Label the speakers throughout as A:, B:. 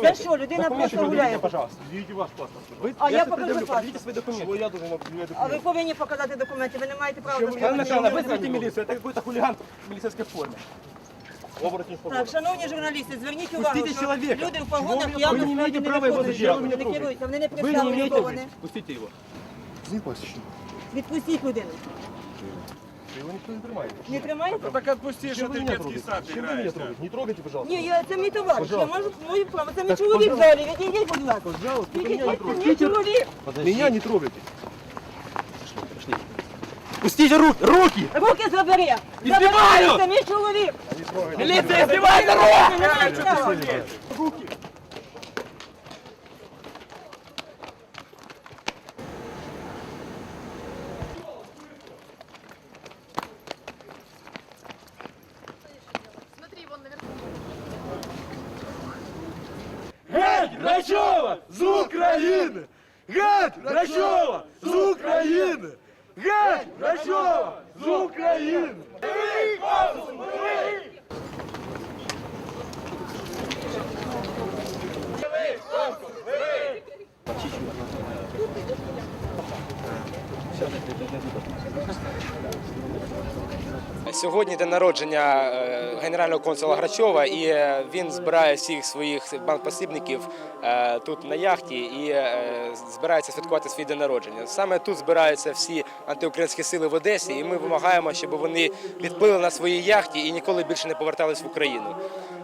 A: Це що, людина просто гуляє?
B: пожалуйста. Извините ваш паспорт. Вы,
A: А я
B: если
A: покажу
B: предъявлю,
A: паспорт.
B: покажите свои документы. Чего я должен вам предъявлять
A: А ви
B: документы?
A: повинні показати документи, ви не маєте права
B: Анна
A: доставати.
B: Михайловна, вызовите милицию. Это какой-то хулиган в милицейской форме. Оборотень в
A: Так,
B: погонах.
A: шановні журналісти, зверніть увагу,
B: Пустите
A: що
B: человека.
A: люди в
B: Чего
A: погонах
B: вы-
A: явно
B: вы не имеете
A: сьогодні
B: права его
A: виконують,
B: задерживать.
A: не
B: Вы не трогайте.
A: керуються, вони не
B: Вы не
A: представлені
B: имеете
A: хто вони.
B: быть. Пустите его.
A: Відпустіть людину.
B: Его никто не тримает.
A: Не тримаєте?
C: Так отпусти,
B: Чем
C: что
B: вы
C: ты в
B: меня
C: детский
B: трогаете?
C: сад
B: Чем вы меня
C: играешь.
B: трогаете? Не трогайте, пожалуйста.
A: Ні, я, це мій товариш, я
B: Пожалуйста.
A: можу, мою право, це мій
B: Так,
A: чоловік в
B: пожалуйста.
A: залі, відійдіть, будь ласка.
B: Пожалуйста, вы
A: Відійдіть,
B: меня не
A: це
B: трогайте.
A: мій чоловік.
B: Меня не трогайте. Пустите руки! Руки!
A: Руки забери!
B: Відбиваю!
A: Забери, Це мій чоловік!
B: Милиция, снимай руки!
A: Не маєш права.
B: Руки! Геть! Грачова! З України! Геть! Грачова! З України! Геть! Грачова! З України!
D: Сьогодні день народження е, генерального консула Грачова, і е, він збирає всіх своїх банкпосібників е, тут на яхті і збирається святкувати свій день народження. Саме тут збираються всі антиукраїнські сили в Одесі, і ми вимагаємо, щоб вони відплили на своїй яхті і ніколи більше не повертались в Україну.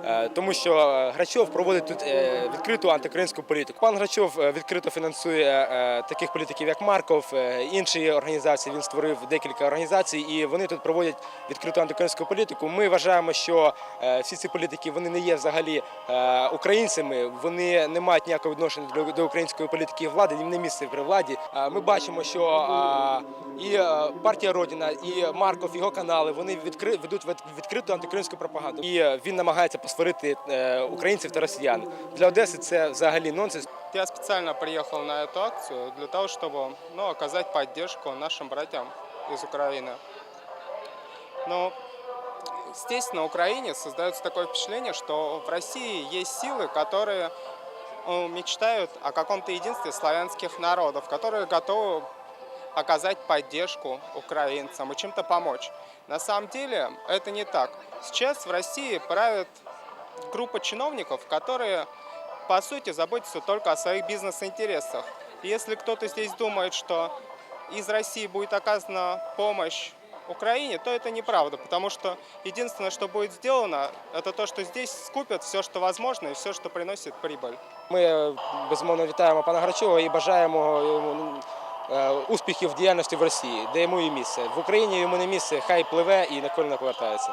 D: Е, Тому що Грачов проводить тут е, відкриту антиукраїнську політику. Пан Грачов е, відкрито фінансує е, таких політиків, як Марков, е, інші організації. Він створив декілька організацій, і вони тут проводять відкриту антиукраїнську політику. Ми вважаємо, що е, всі ці політики вони не є взагалі е, українцями. Вони не мають ніякого відношення до, української політики влади. Їм не місце при владі. Е, Ми бачимо, що е, і е, партія Родина, і Марков, його канали вони ведуть від- відкриту антиукраїнську пропаганду. І е, він намагається посварити е, українців та росіян. Для Одеси це взагалі нонсенс.
E: Я специально приехал на эту акцию для того, чтобы ну, оказать поддержку нашим братьям из Украины. Но здесь, на Украине, создается такое впечатление, что в России есть силы, которые ну, мечтают о каком-то единстве славянских народов, которые готовы оказать поддержку украинцам и чем-то помочь. На самом деле это не так. Сейчас в России правит группа чиновников, которые, по сути, заботятся только о своих бизнес-интересах. И Если кто-то здесь думает, что из России будет оказана помощь Украине, то это неправда, потому что единственное, что будет сделано, это то, что здесь скупят все, что возможно, и все, что приносит прибыль.
D: Ми е, безумовно вітаємо пана Грачова і бажаємо йому ну, е, успіхів в діяльності в Росії, де йому і місце. В Україні йому не місце, хай пливе і ніколи не повертається.